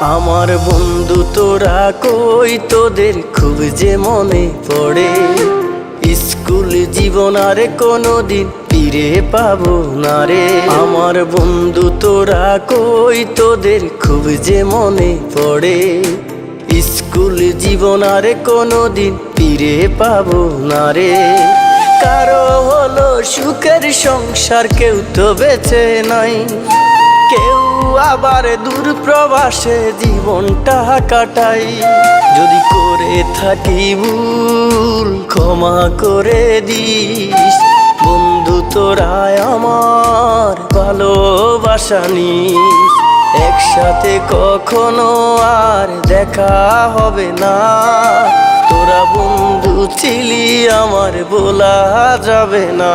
আমার বন্ধু তোরা কই? তোদের খুব যে মনে পড়ে। স্কুল জীবন আর কোনোদিন ফিরে পাবো না রে। আমার বন্ধু তোরা কই? তোদের খুব যে মনে পড়ে। স্কুল জীবন আর কোনোদিন ফিরে পাবো না রে। কারও হলো সুখের সংসার, কেউ তো বেঁচে নাই। কেউ আবার দূর প্রবাসে জীবনটা কাটাই। যদি করে থাকি ভুল, ক্ষমা করে দিস। বন্ধু তোরাই আমার ভালোবাসা নিস। একসাথে কখনো আর দেখা হবে না। তোরা বন্ধু ছিলি আমার বলা যাবে না।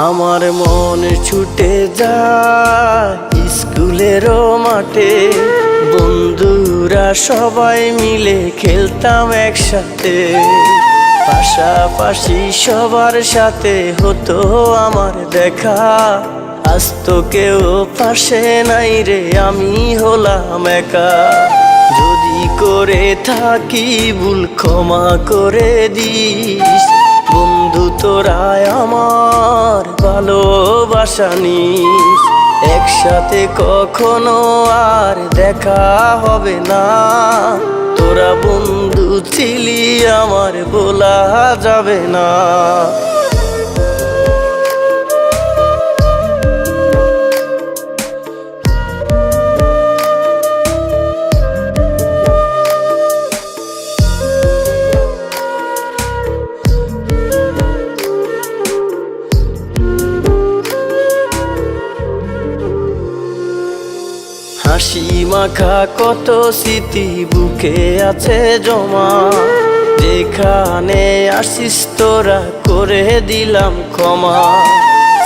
আমার মন ছুটে যায় স্কুলেরও মাঠে। বন্ধুরা সবাই মিলে খেলতাম একসাথে। পাশাপাশি সবার সাথে হতো আমার দেখা। আজ তো কেউ পাশে নাই রে, আমি হলাম একা। যদি করে থাকি ভুল ক্ষমা করে দিস, বন্ধু তোরাই আমার ভালোবাসা নিস। একসাথে কখনো আর দেখা হবে না। তোরা বন্ধু ছিলি আমার বলা যাবে না। হাসি মাখা কত স্মৃতি বুকে আছে জমা। যেখানে আসিস তোরা করে দিলাম ক্ষমা।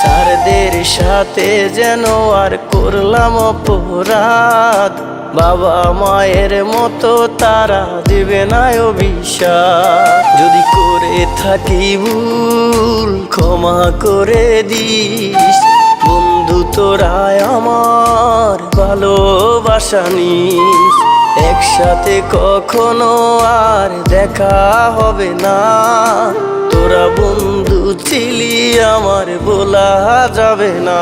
স্যারদের সাথে যেন আর করলাম অপরাধ। বাবা মায়ের মতো তারা দেবে না অভিশাপ। যদি করে থাকি ভুল, ক্ষমা করে দিস। বন্ধু তোরাই আমার ভালোবাসা নিস। একসাথে কখনো আর দেখা হবে না। তোরা বন্ধু ছিলি আমার বলা যাবে না।